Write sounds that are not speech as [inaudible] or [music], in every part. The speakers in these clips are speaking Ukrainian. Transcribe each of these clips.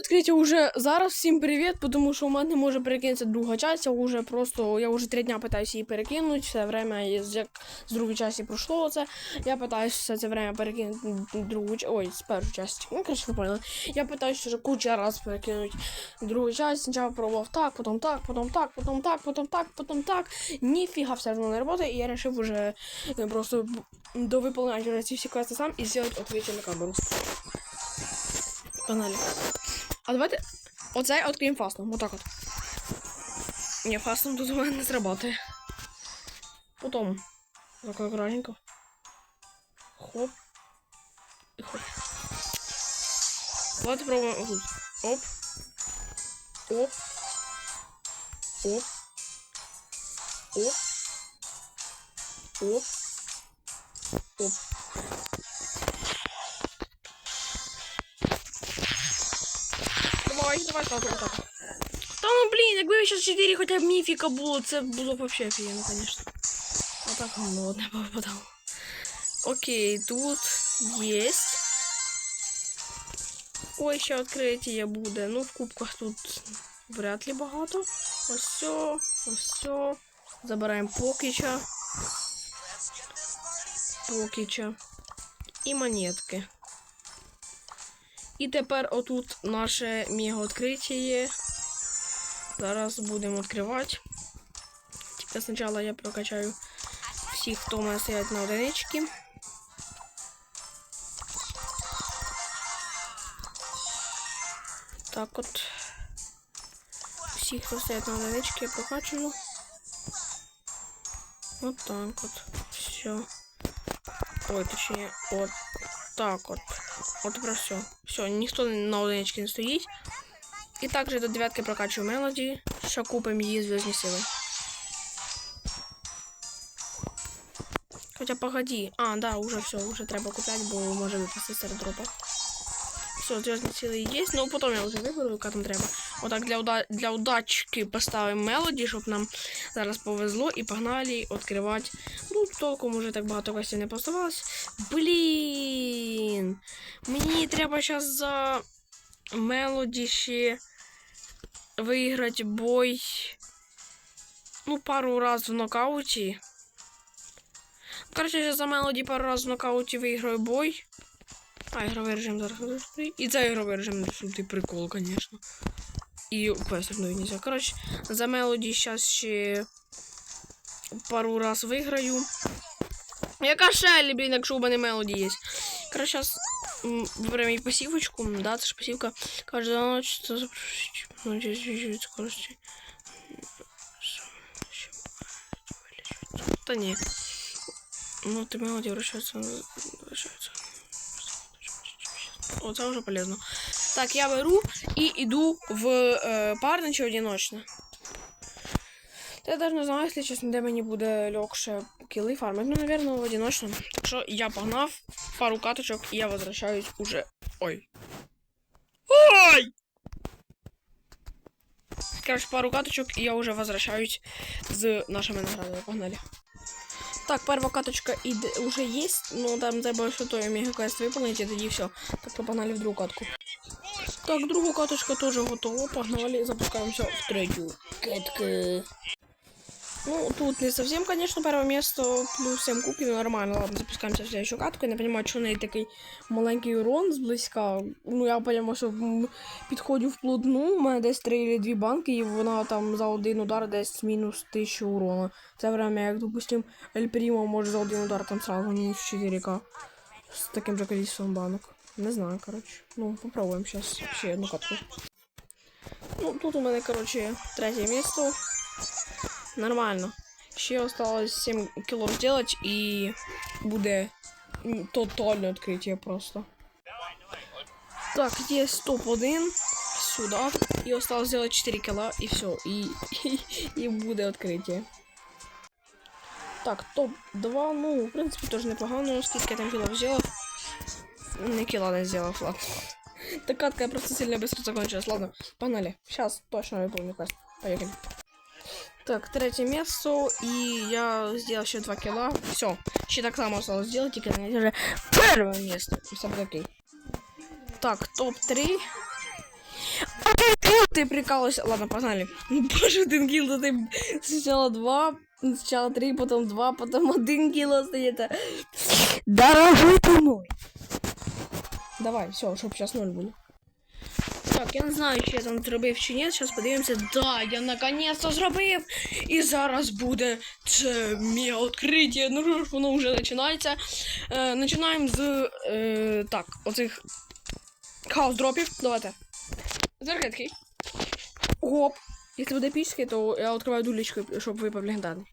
Відкриття уже зараз. Всім привіт, тому що у мене може перекинутися друга часть. Я вже просто я вже три дня питаюся її перекинути. Все время як з другої часті пройшло це. Я питаюся все це время перекинути другу Ой, з першу часть. Ну, коротше, ви поняли. Я питаюся вже куча раз перекинути другу часть. Спочатку пробував так, потім так, потім так, потім так, потім так, потім так. Ніфіга все одно не працює, і я вирішив уже е, просто б- довиповняти ці всі квести сам і зробити відкриття на камеру. Погнали. А давайте оцей відкриємо фастом. Отак от. Ні, фастом тут у мене не зработає. Потім. Так аккуратненько. Хоп. І хоп. Давайте пробуємо тут. Оп. Оп. Оп. Оп. Оп. Оп. Давай, давай, так, так. Та ну блін, якби зараз 4 хоча б міфіка було, це було б вообще офігенно, звісно. А так ну, одне попадало. Окей, тут есть. Ой, ще відкриття буде. Ну, в кубках тут вряд ли багато. Ось все, ось все. Забираємо покіча. Покіча. І монетки. І тепер отут наше мега відкриття є. Зараз будемо відкривати. Тільки спочатку я прокачаю всіх, хто у мене стоять на одиничці. Так от. Всіх, хто стоять на одиничці, я прокачую. Вот так от. Все. Ой, точнее, от так от. От тепер все. Все, ніхто на одиничці не стоїть. І також до дев'ятки прокачую мелоді. що купимо її зв'язні сили. Хоча погоді. А, да, уже все, уже треба купляти, бо може випасти серед дропа. Все, зв'язні сили є, ну потім я вже виберу, яка там треба. Отак для, уда... для удачки поставимо мелоді, щоб нам зараз повезло і погнали відкривати. Ну, толком уже так багато костів не поставалось. Блін! Мені треба зараз за мелоді ще виграти бой. Ну, пару раз в нокауті. Короче, я за мелоді пару раз в нокауті виграю бой. А, ігровий режим зараз. І це ігровий режим доступний прикол, звісно. І квест ну, нельзя. Короче, за мелоді зараз ще пару раз виграю. Яка шелі, блін, якщо у мене мелоді є. Короче, зараз виберемо її пасівочку. Да, це ж пасівка. Кожна ночь це запрошують. Ну, чуть-чуть скорості. Та ні. Ну, ти мелоді вращається. Вращається. О, це вже полезно. Так, я беру і йду в е, парне чи одиночне. Я даже не знаю, якщо чесно, де мені буде легше кіли фармити. Ну, наверное, в одиночному. Так що я погнав пару каточок і я возвращаюсь уже. Ой. Ой! Короче, пару каточок і я уже возвращаюсь з нашими наградами. Погнали. Так, перша каточка уже є, ну там треба що той мегаквест виповнити, і тоді все. Так що погнали в другу катку. Так, друга каточка теж готова. Погнали, запускаемся в третью катку. Ну, тут не совсем, конечно, первое место, плюс 7 кубків, ну, нормально, ладно, запускаемся в следующую катку. Я не понимаю, що в неї такий маленький урон зблизька. Ну, я понимаю, що підходжу вплотну, у мене десь 3 или 2 банки, і вона там за один удар десь мінус 1000 урона. Це время, як, допустим, Ель Прімо може за один удар там сразу мінус 4к. З таким же количеством банок. Не знаю, короче. Ну, попробуем сейчас ще одну катку. Ну, тут у мене, короче, третє місто. Нормально. Ще осталось 7 кіло сделать і буде м, тотальне відкриття просто. Так, є топ-1 сюди. І осталось сделать 4 кіла і все. І, і, і буде відкриття. Так, топ-2, ну, в принципі, теж непогано, скільки я там кіло взяв. Не кило не сделал, ладно. Так катка просто сильно быстро закончилась. Ладно, погнали. Сейчас точно выполню квест. Поехали. Так, третье место. И я сделал еще 2 кило. Все. Еще так само осталось сделать, и когда уже первое место. Все будет окей. Так, топ-3. Ты прикалываешься. Ладно, погнали. Боже, один килл, то ты сначала два, сначала три, потом два, потом один килл остается. Дорогой. Давай, все, щоб зараз ноль було. Так, я не знаю, чи я там зробив чи ні. Зараз подивимося. Да, я наконец-то зробив. І зараз буде це мега відкриття. Ну воно вже починається. Е, починаємо з е, так, оцих хаос дропів. Давайте. Заркетки. Гоп. Якщо буде епічний, то я відкриваю дулечку, щоб випав легендарний.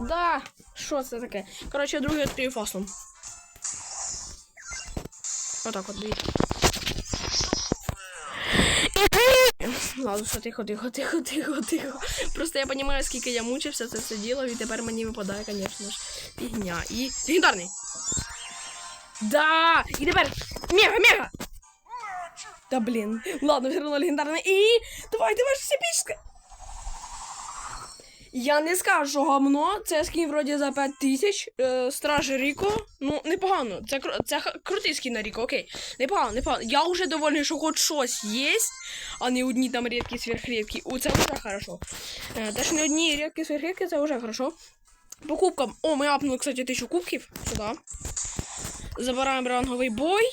Да, що це таке? Коротше, другий відкрию фаслом. Отак от дивіться. Ладно, що тихо, тихо, тихо, тихо, тихо. Просто я розумію, скільки я мучився, це все діло, і тепер мені випадає, звісно ж, фігня. І легендарний. Да! І тепер мега, мега! Да блін. Ладно, все одно легендарний. І давай, давай, все пічка. Я не скажу, що гамно, це скін вроді за 5 тисяч. Е, Стражі Ріко. Ну, непогано. Це, це крутий скін на Ріко, окей. Непогано, непогано. Я вже довольний, що хоч щось є, а не одні там рідкі сверхрідкі. У це вже хорошо. Е, те, що не одні рідкі сверхрідкі, це вже хорошо. По кубкам. О, ми апнули, кстати, тисячу кубків. Сюди. Забираємо ранговий бой.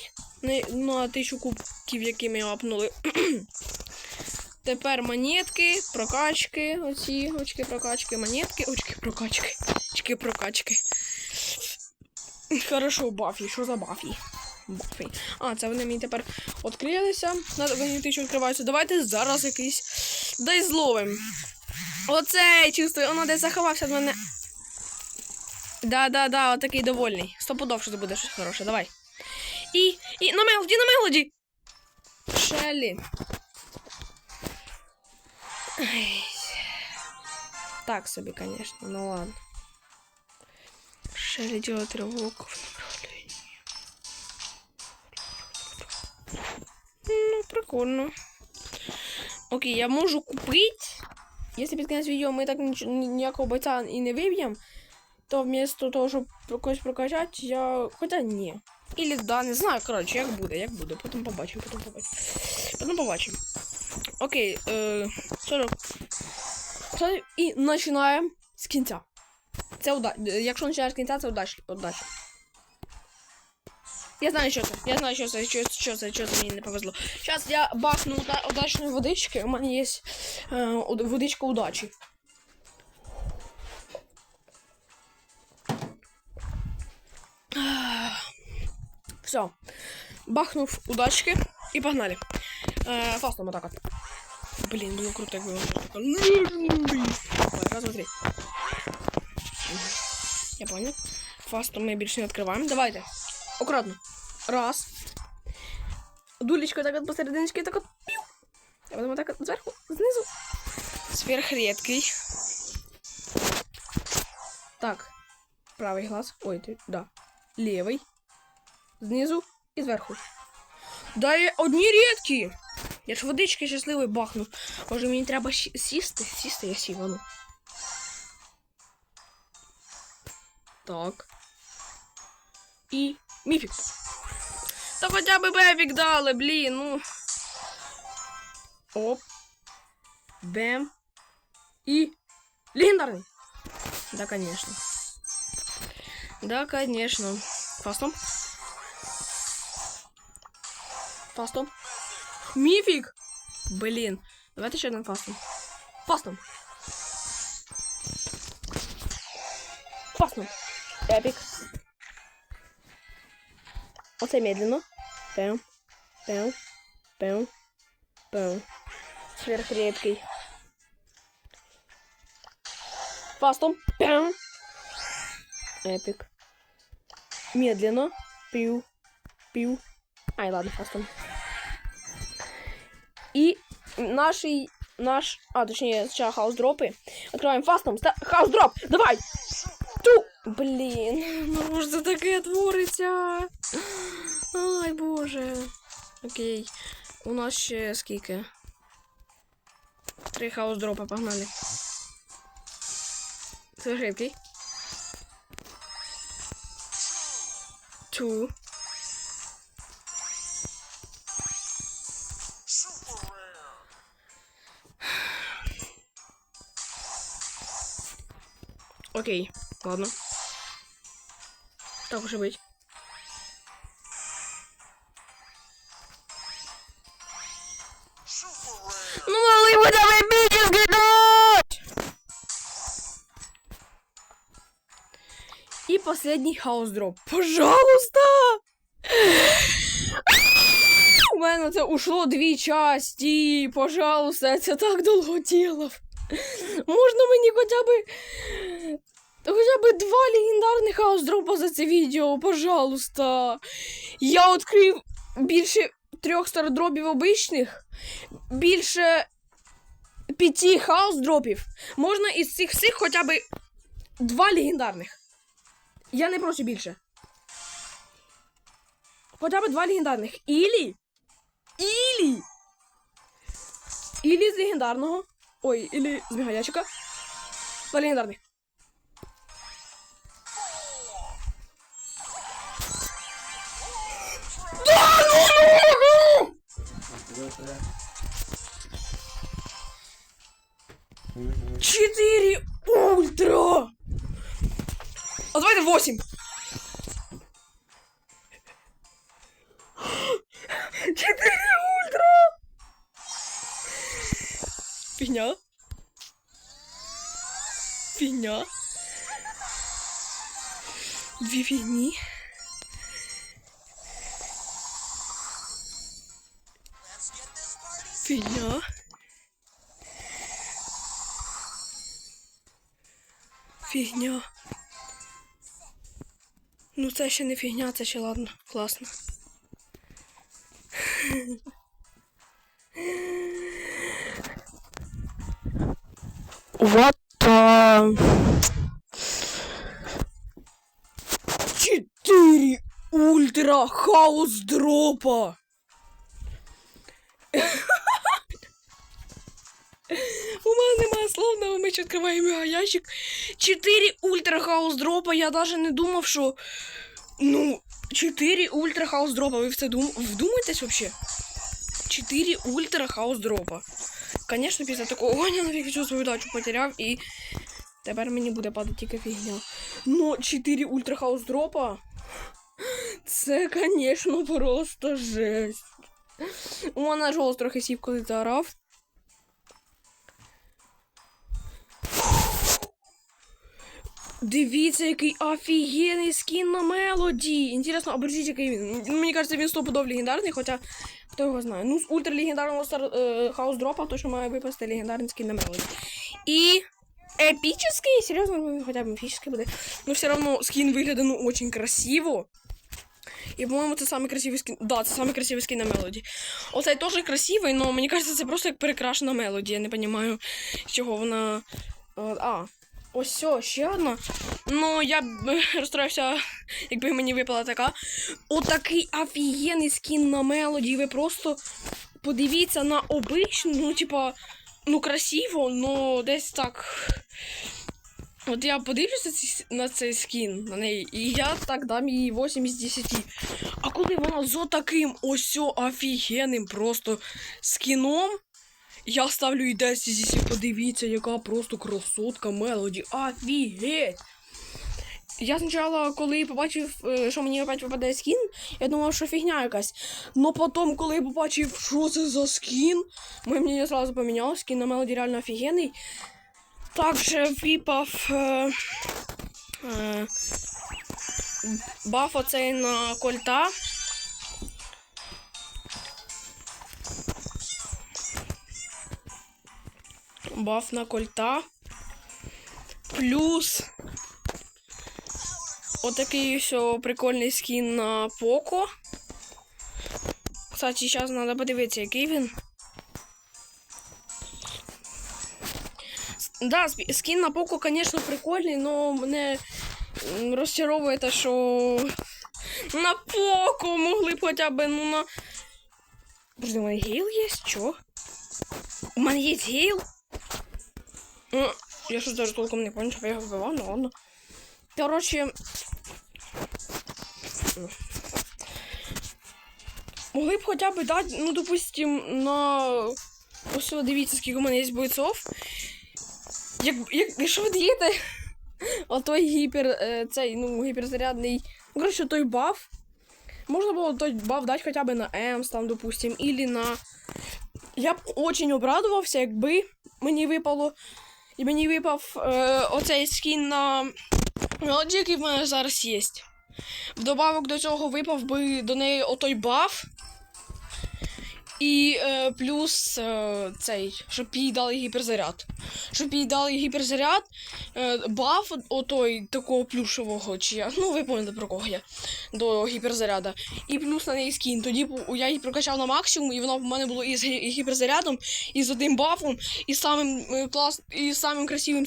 На, на тисячу кубків, які ми апнули. [clears throat] Тепер монетки, прокачки, оці очки прокачки, монетки, очки прокачки, очки прокачки. Хорошо, Бафі, що за Бафі? Бафі. А, це вони мені тепер відкрилися. Надо вони тисячу відкриваються. Давайте зараз якийсь. Дай зловим. Оцей чувствую, воно десь заховався від мене. Да-да-да, отакий довольний. Стопудов, що це буде щось хороше. Давай. І. І на мелоді, на мелоді! Шеллі. Ай. Так собі, конечно, ну ладно. Шелли делает рывок в направлении. Ну, прикольно. Окей, я можу купити. Якщо під кінець відео ми так ніч- ні- ніякого бойця і не виб'ємо, то вместо того, щоб когось прокачати, я. Хоча ні. Ілі да, не знаю, коротше, як буде, як буде. Потім побачимо, потім побачимо. Потім побачимо. Окей, е, 40. Все, І починаємо з кінця. Це уда... Якщо починаєш з кінця, це удача. удача. Я знаю, що це. Я знаю, що це, що, що це, що це мені не повезло. Зараз я бахну уда... удачної водички. У мене є е, водичка удачі. Все. Бахнув удачки і погнали. Е, фастом отак от. Блін, круто, якби воно щось таке. Давай, раз, два, три. Я понял. Фастом ми більше не відкриваємо. Давайте. Аккуратно. Раз. Дулечкою так от посерединочки так от. Пів. А потім так от зверху, знизу. Сверхредкий. Так. Правий глаз. Ой, ти, да. Лівий. Знизу і зверху. Да і одні рідкі. Я ж водички щасливий бахнув. Може мені треба щ- сісти? Сісти я сів, ану. Так. І міфік. Та хоча б бебік дали, блін, ну. Оп. Бем. І. Легендарний. Да, конечно. Да, конечно. Фастом. Фастом. Міфік! Блін. Давайте ще один фастом. Фастом. Фастом. Епік. Оце медленно. Пем. Пем. Пем. Пем. Сверхредкий. Фастом. Пем. Эпик. Медленно. Пью. Пью. Ай, ладно, фастом. И наший, наш, а, точнее, сначала хаус-дропы. Открываем фастом. Ста- Хаус-дроп! Давай! Ту! Блін, ну ж це таке твориться. Ай, боже. Окей. У нас ще скільки? Три хаус-дропа, погнали. Це швидкий. Two. Окей, ладно. Так уже быть. Ну, могли бы там эпический дать! И последний хаос дроп. Пожалуйста! У мене це ушло дві часті. Пожалуйста, це так довго ділав. Можна мені хоча б. Хоча б два легендарних хаос дропа за це відео, пожалуйста. Я відкрив більше трьох стардропів обичних, більше п'яти хаос дропів. Можна із цих всіх хоча б два легендарних. Я не прошу більше. Хоча б два легендарних. Ілі. Ілі. Ілі з легендарного. Ой, ілі з мегаячика. Два легендарних. Давайте восемь! Четыре ультра! Фигня. Фигня. Две фигни. Фигня. Фігня. Ну це ще не фігня, це ще ладно. Класно. What the... Четыре ультра хаос дропа! Ще відкриваємо його ящик. Чотири ультра хаус дропа. Я навіть не думав, що. Ну, 4 ультра хаус дропа. Ви в дум... вдумаєтесь вообще? 4 ультра хаус дропа. Звісно, після такого [laughs] я нафіг всю свою дачу потеряв і тепер мені буде падати тільки фігня. Ну, 4 ультра хаус дропа. Це, звісно, просто жесть. У мене голос трохи сів, коли заорав. Дивіться, який офігенний скін на мелоді. Інтересно, обережіть, який він. Ну, Мені кажеться, він стопудов легендарний, хоча хто його знає. Ну, з ультралегендарного е, хаус дропа, то що має випасти легендарний скін на мелоді. І епічний, серйозно, ну, хоча б епічний буде. Ну, все одно скін виглядає ну, очень красиво. І, по-моєму, це самий красивий скін. Да, це самий красивий скін на мелоді. Оцей теж красивий, але мені кажеться, це просто як перекрашена мелоді. Я не розумію, з чого вона. е, А, ось все, ще одна. Ну, я б е, [laughs] розстроївся, якби мені випала така. Отакий офігенний скін на мелоді. Ви просто подивіться на обичну, ну, типа, ну, красиво, ну десь так. От я подивлюся ці- на цей скін на неї, і я так дам їй 8 з 10. А коли вона з отаким ось офігенним просто скіном, я ставлю і 10 з 10. Подивіться, яка просто красотка Мелоді. Офігеть! Я спочатку, коли побачив, е, що мені опять випадає скін, я думав, що фігня якась. Но потім, коли я побачив, що це за скін, моє мнення зразу поміняло, скін на Мелоді реально офігенний. Також випав е, е, баф оцей на кольта. Баф на кольта. Плюс отакий все прикольний скін на Поко. Кстати, зараз треба подивитися, який він. Да, скін на Поко, конечно, прикольний, но мене розчаровує те, що на Поко могли б хоча б, ну на. Подожди, у мене гейл є? Чо? У мене є гейл? Ну, я щось даже толком не понял, щоб я його вбивав, ну ладно. Короче. могли б хоча б дати, ну, допустим, на. Ось дивіться, скільки у мене є бойцов. Як, як, якщо ви даєте [laughs] отой гіпер, е, цей, ну, гіперзарядний. Ну, коротше, той баф. Можна було той баф дати хоча б на Емс, там, допустим, или на. Я б очень обрадувався, якби мені випало. І мені випав е, оцей скін на мелоді, який в мене зараз є. Вдобавок до цього випав би до неї отой баф. І е, плюс е, цей, щоб їй дали гіперзаряд. Щоб їй дали гіперзаряд, е, баф отой такого плюшевого, чи я. Ну, ви пам'ятаєте про кого я. До гіперзаряда. І плюс на неї скін. Тоді я її прокачав на максимум, і вона в мене було і з гіперзарядом, і з одним бафом, і самим е, клас, і самим красивим